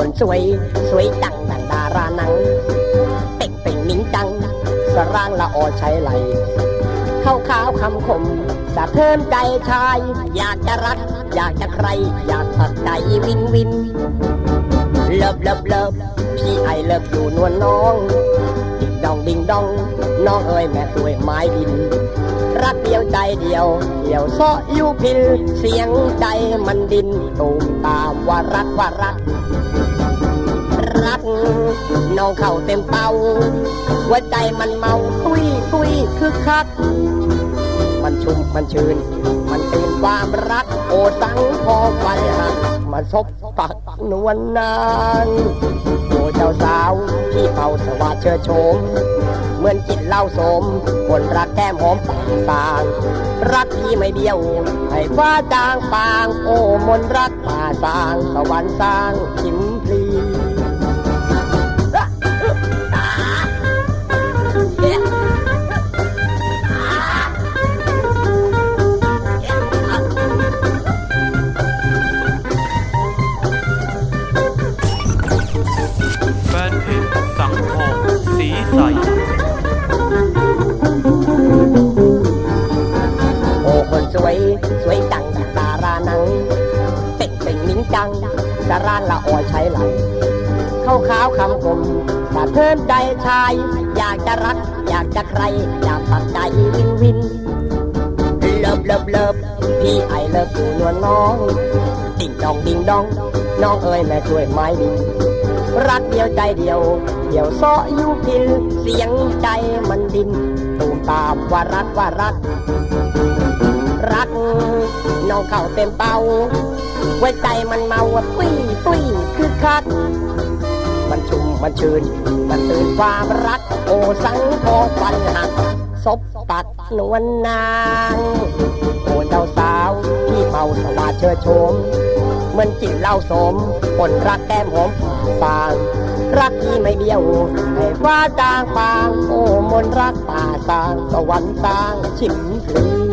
คนสวย สวยจังดังดาราหนัง เป่งเป่งมิงจัง สร่างละออใช้ไหลเข้าขาวคำคมสะเทินใจชาย อยากจะรัก อยากจะใคร อยากตัดใจวินวินเลิฟเลิฟเลิฟพี่ไอเลิฟอยู่นวลน้อง ดิงดองดิงดอง น้องเอ้ยแม่ตัวยไม้ดิน รักเดียวใจเดียว เดียวซาะอยู่พินเสียงใจมันดินตูมตามว่ารักว่ารัก น้องเข้าเต็มเป้าหัวใจมันเมาตุ้ยตุ้ยคึกคัก มันชุ่มมันชื่นมันตื่นความรัก โอสังพอฟันหักมาซบปักนวลนางโอเจ้าสาวที่เป่าสวัสดเชิดโฉมเหมือนจิตเล่าสมคนรักแก้มหอมปากต่าง รักที่ไม่เดียว ให้ฟ้าจางปาง โอ้มนรักป่าสางสวรรค์สร้างชิมพลี สวยจังดารานังเป่งเป่งมิ้งจังสร่าละอ่อนใช้ไหลเข้าขาวคำคมสะเทินใจชาย อยากจะรัก อยากจะใคร อยากตัดใจวินวินเลิฟเลิฟเลิฟพี่ไอเลิฟอยู่นวลน้อง ดิ่งดองดิ่งดอง น้องเอ้ยแม่ช่วยไม้ดิรักเดียวใจเดียว เดียวซาะอยู่พินเสียงใจมันดินตูมตามว่ารักว่ารัก รัก น้องเข้าเต็มเป้าหัวใจมันเมาว่าตุ้ยตุ้ยคือคัก มันชุ่มมันชื่น มันตื่นความรัก โอ้สังทองฟันหักศพตัดนวลนางโอเจ้าสาวที่เมาสวาเชิดโชมเหมือนจิตเล่าสมคนรักแก้มหอมฟางรักที่ไม่เดียวให้ฟ้าจางปาง โอ้มนรักป่าสางสวรรค์สางชิมพลี